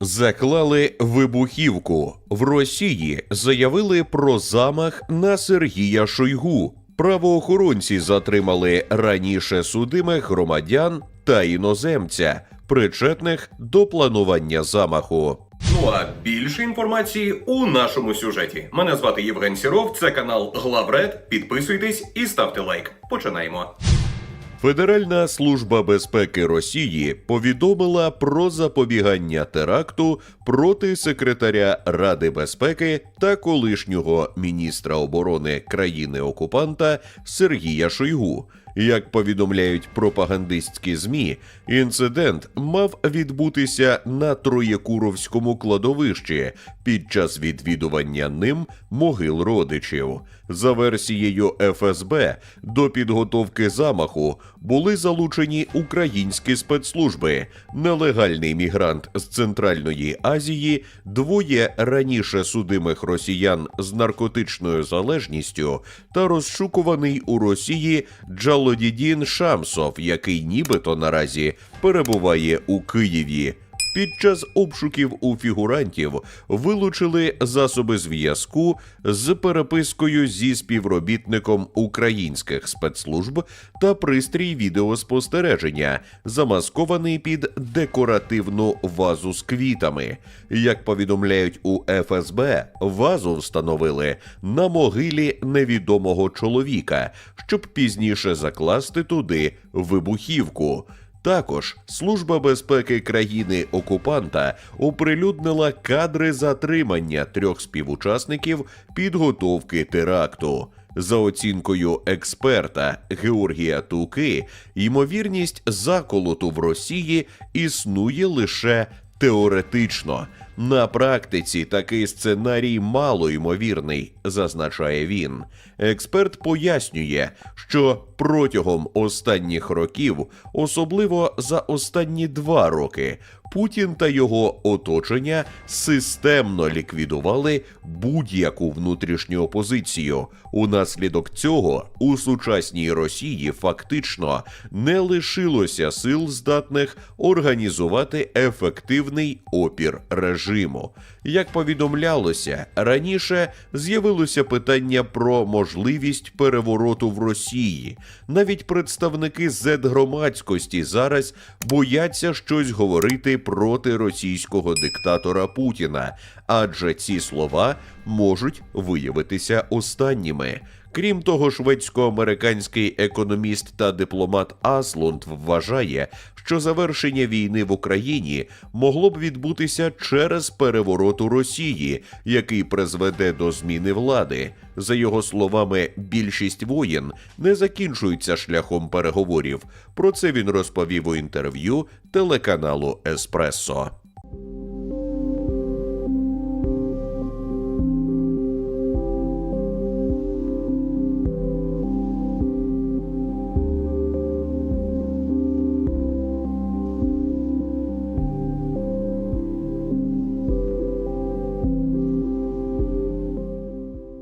Заклали вибухівку. В Росії заявили про замах на Сергія Шойгу. Правоохоронці затримали раніше судимих громадян та іноземця, причетних до планування замаху. Ну а більше інформації у нашому сюжеті. Мене звати Євген Сіров, це канал Главред. Підписуйтесь і ставте лайк. Починаємо. Федеральна служба безпеки Росії повідомила про запобігання теракту проти секретаря Ради безпеки та колишнього міністра оборони країни-окупанта Сергія Шойгу. Як повідомляють пропагандистські змі, інцидент мав відбутися на Троєкуровському кладовищі під час відвідування ним могил родичів. За версією ФСБ, до підготовки замаху були залучені українські спецслужби, нелегальний мігрант з Центральної Азії, двоє раніше судимих росіян з наркотичною залежністю та розшукуваний у Росії Джалодідін Шамсов, який нібито наразі перебуває у Києві. Під час обшуків у фігурантів вилучили засоби зв'язку з перепискою зі співробітником українських спецслужб та пристрій відеоспостереження, замаскований під декоративну вазу з квітами. Як повідомляють у ФСБ, вазу встановили на могилі невідомого чоловіка, щоб пізніше закласти туди вибухівку. Також Служба безпеки країни окупанта оприлюднила кадри затримання трьох співучасників підготовки теракту. За оцінкою експерта Георгія Туки, ймовірність заколоту в Росії існує лише теоретично. На практиці такий сценарій мало ймовірний, зазначає він. Експерт пояснює, що протягом останніх років, особливо за останні два роки, Путін та його оточення системно ліквідували будь-яку внутрішню опозицію. Унаслідок цього у сучасній Росії фактично не лишилося сил здатних організувати ефективний опір режиму. Як повідомлялося раніше, з'явилося питання про можливість перевороту в Росії. Навіть представники Z-громадськості зараз бояться щось говорити проти російського диктатора Путіна, адже ці слова можуть виявитися останніми. Крім того, шведсько-американський економіст та дипломат Аслунд вважає, що завершення війни в Україні могло б відбутися через переворот у Росії, який призведе до зміни влади. За його словами, більшість воєн не закінчуються шляхом переговорів. Про це він розповів у інтерв'ю телеканалу Еспресо.